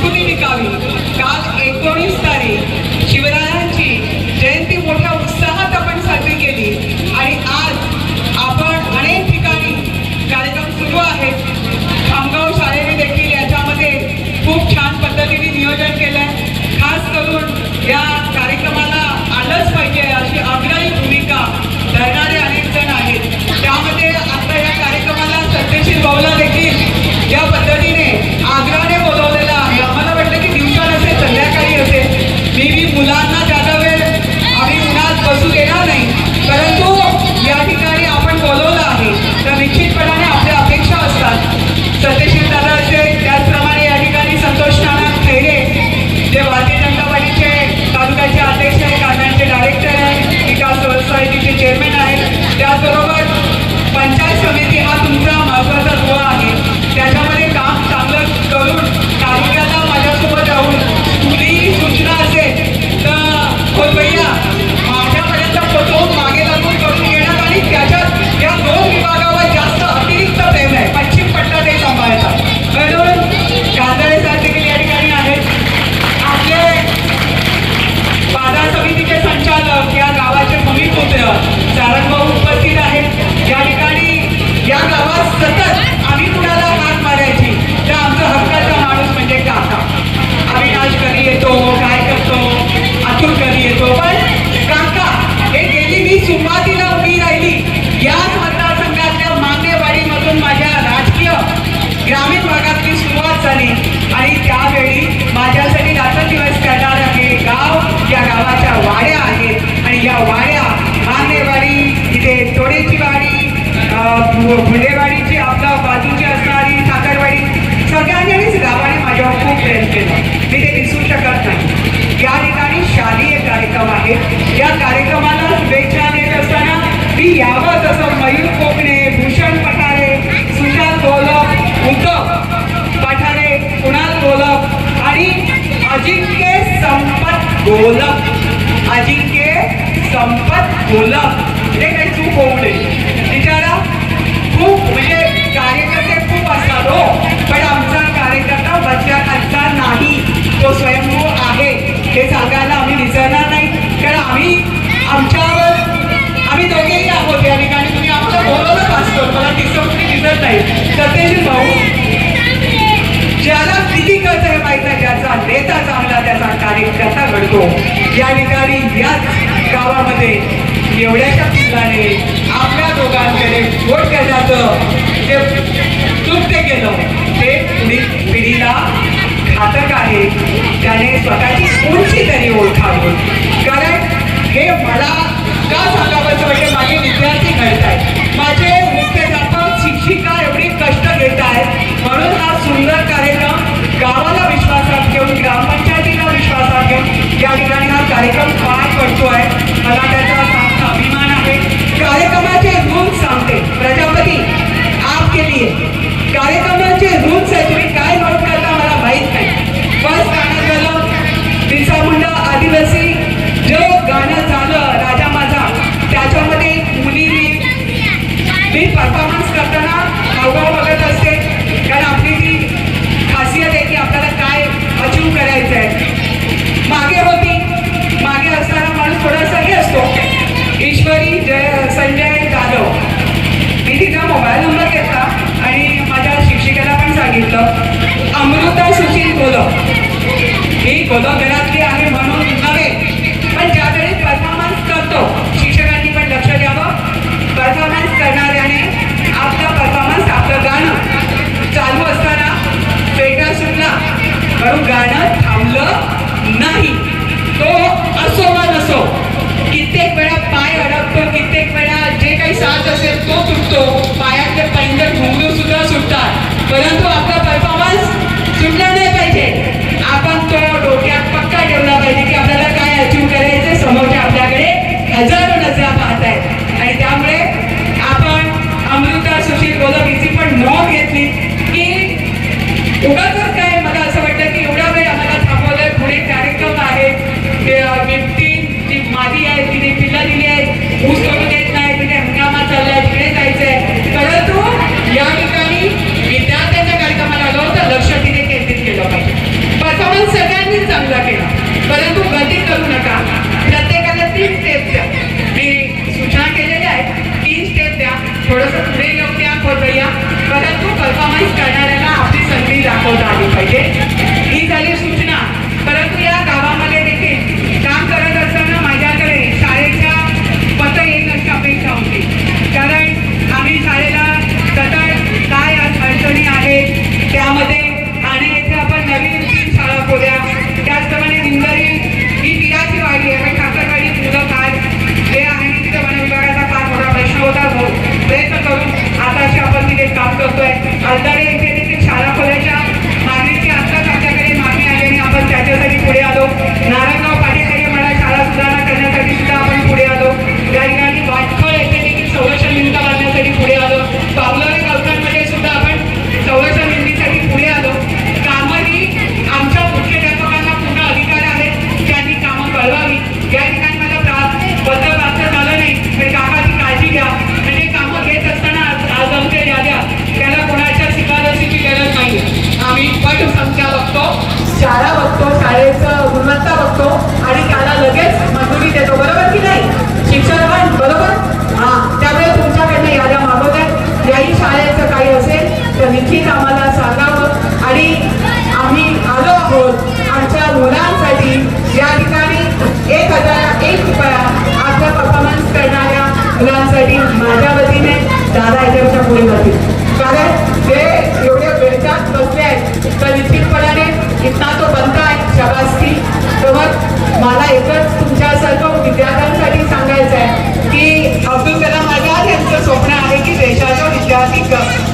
वस्तुने विकावी काल एकोणीस वाड्या मानेवाडी इथे तोडेची वाडी फुलेवाडीची आपलं बाजूची असणारी साखरवाडी सगळ्यांनीच गावाने माझ्यावर खूप प्रेम केला. मी ते दिसू शकत नाही. या ठिकाणी शालेय कार्यक्रम आहे. या कार्यक्रमाला शुभेच्छा देत असताना मी यावं तसं मयूर कोकणे भूषण पठारे सुशांत गोलप उद्धव पठारे कुणाल गोलप आणि अजिंक्य संपत गोलप अजिंक्य संपत बोलत हे काही चूक होऊ नये. विचारा खूप म्हणजे कार्यकर्ते खूप असतात हो. पण आमचा कार्यकर्ता बचकांचा नाही. तो स्वयंभू आहे. हे सांगायला आम्ही विसरणार नाही. कारण आम्ही आमच्यावर आम्ही दोघेही आहोत या ठिकाणी. तुम्ही आमच्या बोलवलंच असतो. मला दिसत तुम्ही दिसत नाही. सतेज भाऊ ज्याला किती कळत हे माहीत आहे ज्याचा नेता चांगला त्याचा कार्यकर्ता घडतो. या ठिकाणी याच गावामध्ये एवढ्याच्या पिल्लाने आपल्या दोघांकडे वोट करण्याचं जे तृप्त केलं ते पुढील पिढीला घातक आहे. त्याने स्वतःची कोणती तरी ओळखावी. कारण हे मला का सांगावं म्हणजे माझे विद्यार्थी घडत आहेत माझे मुख्याध्यापक शिक्षिका एवढी कष्ट घेत आहेत म्हणून घरातली परफॉर्मन्स करतो शिक्षकांनी पण लक्ष द्यावं. परफॉर्मन्स करणाऱ्याने परफॉर्मन्स आपलं गाणं चालू असताना सुटला. म्हणून गाणं नाही. तो असो कित्येक वेळा पाय अडकतो कित्येक वेळा जे काही साथ असेल तो सुद्धा सुटतात. परंतु विद्यार्थ्यांसाठी सांगायचं आहे की अब्दुल कलाम आझाद यांचं स्वप्न आहे की देशाचा विद्यार्थी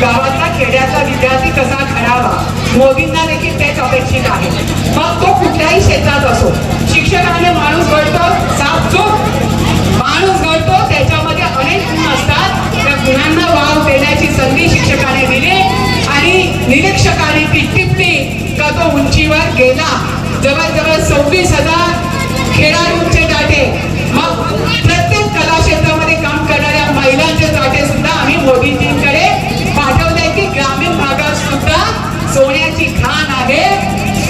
गावातला खेड्याचा विद्यार्थी कसा घडावा मोदींना देखील तेच अपेक्षित आहे. मग तो कुठल्याही क्षेत्रात असो शिक्षकाने माणूस घडतो साधतो माणूस घडतो त्याच्यामध्ये अनेक गुण असतात. त्या गुणांना वाव देण्याची संधी शिक्षकाने दिली आणि निरीक्षकाने ती टिपली का तो उंचीवर गेला. जवळजवळ सव्वीस हजार खेळाडू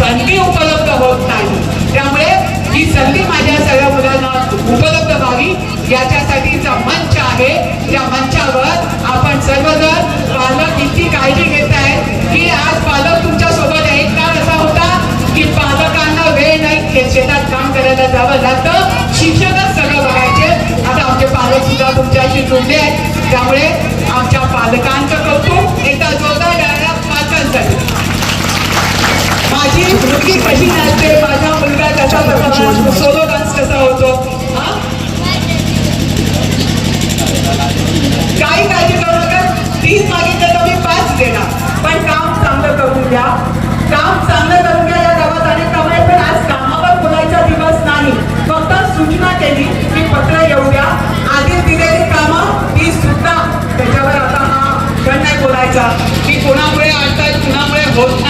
संधी उपलब्ध होत नाही. त्यामुळे ही संधी माझ्या सगळ्या मुलांना उपलब्ध व्हावी याच्यासाठीचा मंच आहे त्या मंचावर आपण सर्वजण पालक इतकी काळजी घेत आहेत की आज पालक तुमच्यासोबत आहे काळ असा होता की पालकांना वेळ नाही शेतात काम करायला जावं लागतं. शिक्षकच सगळं बघायचे. आता आमचे पालक सुद्धा तुमच्याशी जुळले आहेत. त्यामुळे आमच्या पालकांचं मुलगी कशी नाचते माझा मुलगा कसा कसा सोलो डान्स कसा होतो. काही काळजी करू नका तीस मागितलं तर मी पाच देणार. पण काम चांगलं करून घ्या. काम चांगलं करून घ्या या गावात आणि त्यामुळे पण आज कामावर बोलायचा दिवस नाही. फक्त सूचना केली की पत्र येऊ द्या आधी दिलेली कामं ती सुद्धा त्याच्यावर आता हा क्षण नाही बोलायचा. की कोणामुळे अडतायत कुणामुळे होत नाही.